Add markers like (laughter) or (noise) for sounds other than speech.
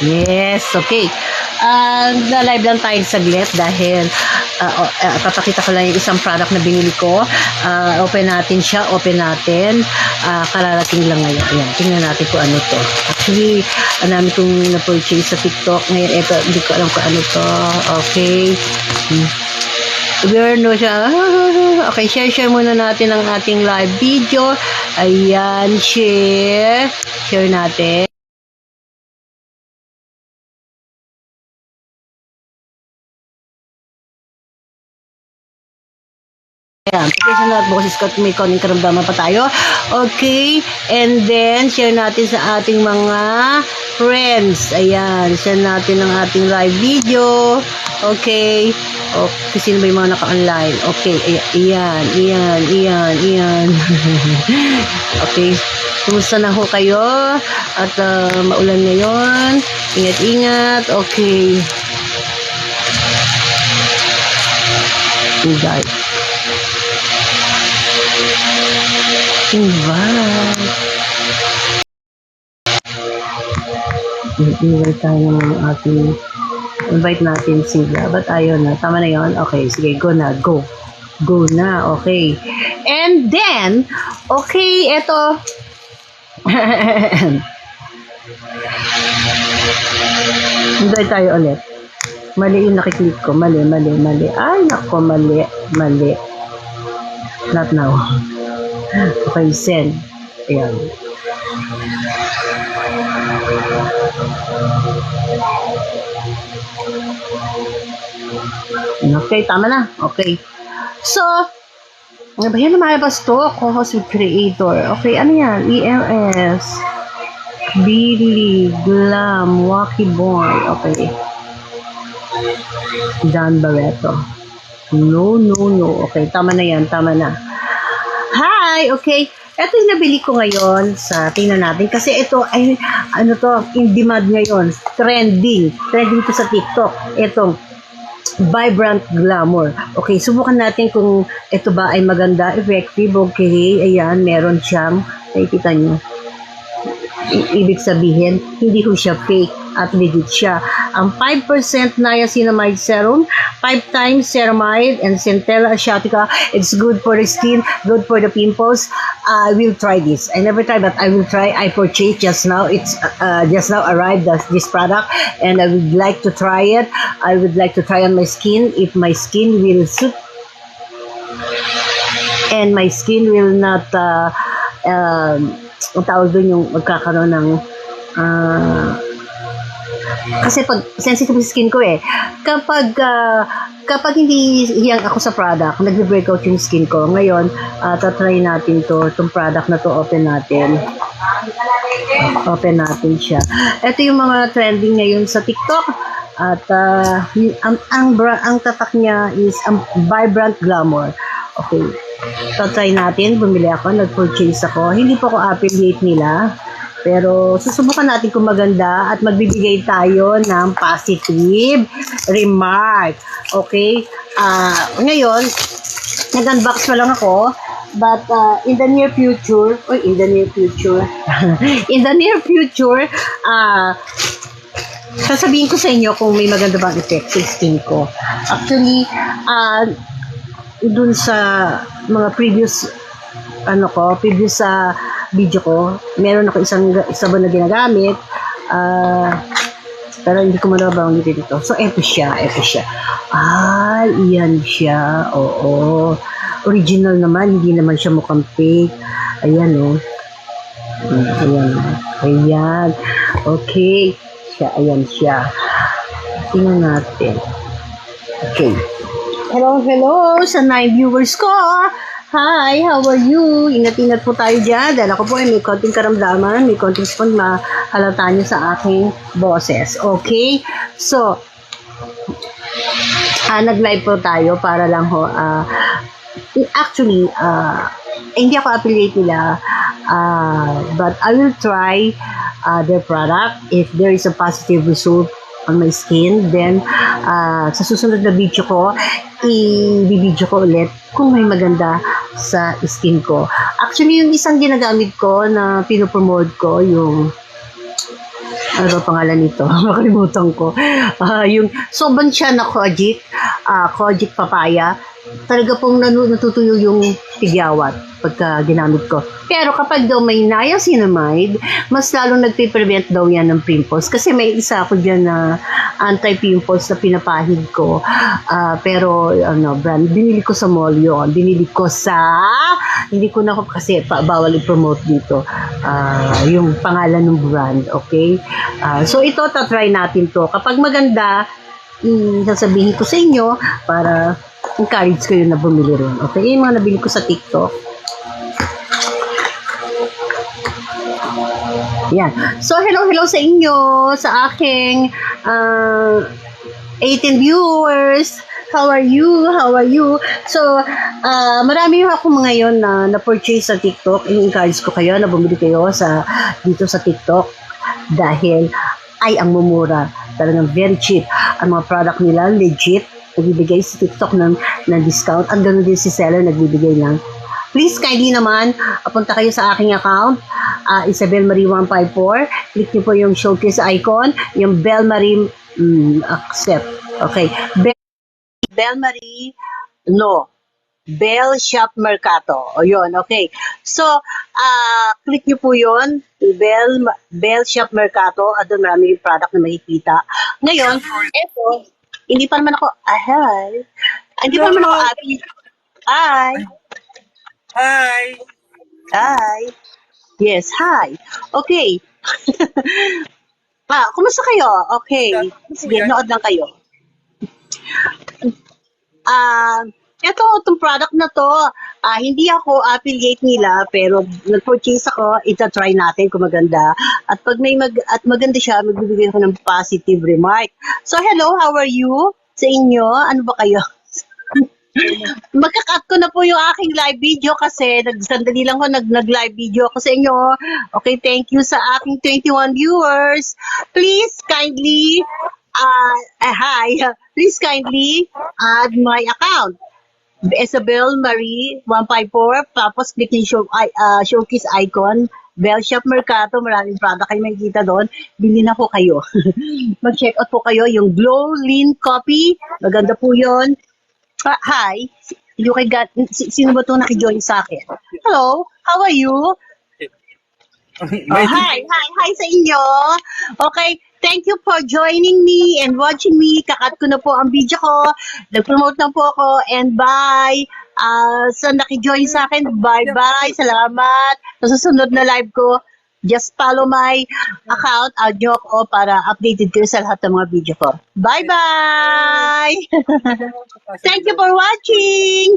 Yes, okay. Uh, na-live lang tayo saglit dahil uh, uh, papakita ko lang yung isang product na binili ko. Uh, open natin siya, open natin. Uh, kararating lang ngayon. Ayan, tingnan natin kung ano to. Actually, ang dami kong na-purchase sa TikTok. Ngayon, ito, hindi ko alam kung ano to. Okay. Hmm. We're no siya. (laughs) Okay, share, share muna natin ang ating live video. Ayan, share. Share natin. Ayan, application na boses ko at may konting karamdaman pa tayo. Okay, and then share natin sa ating mga friends. Ayan, share natin ang ating live video. Okay, okay, sino ba yung mga naka-online? Okay, ay- ayan, ayan, ayan, ayan. (laughs) okay, kumusta na ho kayo? At ah, maulan ngayon. Ingat-ingat. Okay. Invite. Invite. Invite tayo ng ating invite natin sila. Ba't ayaw na? Tama na yon Okay, sige, go na. Go. Go na. Okay. And then, okay, eto. (laughs) invite tayo ulit. Mali yung nakiklik ko. Mali, mali, mali. Ay, nako, mali, mali. Not now. Okay, send. Ayan. Okay, tama na. Okay. So, ano ba yan? Lumalabas to. Co-host with creator. Okay, ano yan? EMS. Billy, Glam, Wacky Boy. Okay. Dan Barreto. No, no, no. Okay, tama na yan. Tama na. Hi! Okay. Ito yung nabili ko ngayon sa tingnan natin. Kasi ito ay, ano to, in demand ngayon. Trending. Trending to sa TikTok. Itong Vibrant Glamour. Okay, subukan natin kung ito ba ay maganda, effective, okay. Ayan, meron siyang, nakikita nyo. I- ibig sabihin, hindi ko siya fake at legit siya. Ang 5% niacinamide serum, 5 times ceramide and centella asiatica. It's good for the skin, good for the pimples. I will try this. I never tried, but I will try. I purchased just now. It's uh, just now arrived this, product, and I would like to try it. I would like to try on my skin if my skin will suit and my skin will not uh, um, ang tawag doon yung magkakaroon ng ah, kasi pag sensitive skin ko eh. Kapag ah, kapag hindi hiyang ako sa product nagbe-breakout yung skin ko. Ngayon uh, tatry natin to itong product na to open natin. Open natin siya. Ito yung mga trending ngayon sa TikTok. At y- ang ang, ang tatak niya is ang vibrant glamour. Okay. So, natin. Bumili ako, nag-purchase ako. Hindi po ako affiliate nila. Pero susubukan natin kung maganda at magbibigay tayo ng positive remark. Okay? Ah, ngayon, nag-unbox pa lang ako. But uh, in the near future, or in the near future, (laughs) in the near future, ah, sasabihin ko sa inyo kung may maganda bang effect sa skin ko. Actually, ah, dun sa mga previous ano ko, previous sa video ko, meron ako isang sabon na ginagamit. ah pero hindi ko manabang dito dito. So, eto siya, eto siya. Ah, iyan siya. Oo. Original naman, hindi naman siya mukhang fake. Ayan, oh. Ayan. Ayan. Okay. Siya, ayan siya. Tingnan natin. Okay. Hello, hello sa nine viewers ko. Hi, how are you? Ingat-ingat po tayo dyan dahil ako po ay may konting karamdaman, may konting spon mahalata niyo sa aking boses. Okay? So, ah, nag-live po tayo para lang ho, ah, actually, ah, hindi ako affiliate nila, ah, but I will try ah, their product. If there is a positive result on my skin, then ah, sa susunod na video ko, i-video ko ulit kung may maganda sa skin ko. Actually, yung isang ginagamit ko na pinopromote ko, yung ano ba pangalan nito? (laughs) Makalimutan ko. Ah, yung soban siya na kojic, ah, kojic papaya. Talaga pong natutuyo yung tigyawat pagka ginamit ko. Pero kapag daw may niacinamide, mas lalong nagpe-prevent daw yan ng pimples. Kasi may isa ako dyan na anti-pimples na pinapahid ko. Ah, pero, ano, brand, binili ko sa mall yun. Binili ko sa, hindi ko na kasi pa, bawal i-promote dito. Ah, yung pangalan ng brand, okay? Ah, so, ito, tatry natin to. Kapag maganda, mm, sasabihin ko sa inyo para encourage kayo na bumili rin. Okay? Yung mga nabili ko sa TikTok. Yan. So, hello, hello sa inyo, sa aking uh, 18 viewers. How are you? How are you? So, uh, marami ako ngayon na na-purchase sa TikTok. I-encourage ko kayo na bumili kayo sa dito sa TikTok dahil ay ang mumura. Talagang very cheap. Ang mga product nila, legit. Nagbibigay si TikTok ng, ng discount. At ganoon din si seller, nagbibigay ng Please, kindly naman, punta kayo sa aking account, uh, Isabel Marie 154. Click niyo po yung showcase icon, yung Bell Marie, mm, accept. Okay. Bell, Bell Marie, no. Bell Shop Mercato. O yun, okay. So, ah click niyo po yun, Bell, Bell Shop Mercato, at doon marami yung product na makikita. Ngayon, eto, hindi pa naman ako, ah, hi. Hindi pa naman ako ate. Hi. Hi! Hi. Yes, hi. Okay. (laughs) ah, kumusta kayo? Okay. Sige, nood lang kayo. Ah, ito, itong product na to, ah, hindi ako affiliate nila, pero nag-purchase ako, ita-try natin kung maganda. At pag may mag, at maganda siya, magbibigay ako ng positive remark. So, hello, how are you? Sa inyo, ano ba kayo? (laughs) Magka-cut ko na po yung aking live video kasi nagsandali lang ko nag nag-live video ako sa inyo. Okay, thank you sa aking 21 viewers. Please kindly uh, hi, (laughs) please kindly add my account. Isabel Marie 154 tapos click yung show, uh, showcase icon Bell Shop Mercato, maraming product kayo makikita doon. Bili na po kayo. (laughs) Mag-check out po kayo yung Glow Lean Coffee. Maganda po yon. Ah, hi. You kay si- sino ba 'tong naki-join sa akin? Hello, how are you? Oh, hi, hi, hi sa inyo. Okay, thank you for joining me and watching me. Kakat ko na po ang video ko. Nag-promote na po ako and bye. Ah, sa naki-join sa akin, bye-bye. Salamat. Sa susunod na live ko, just follow my account, add nyo ako para updated kayo sa lahat ng mga video ko. Bye-bye! (laughs) Thank you for watching!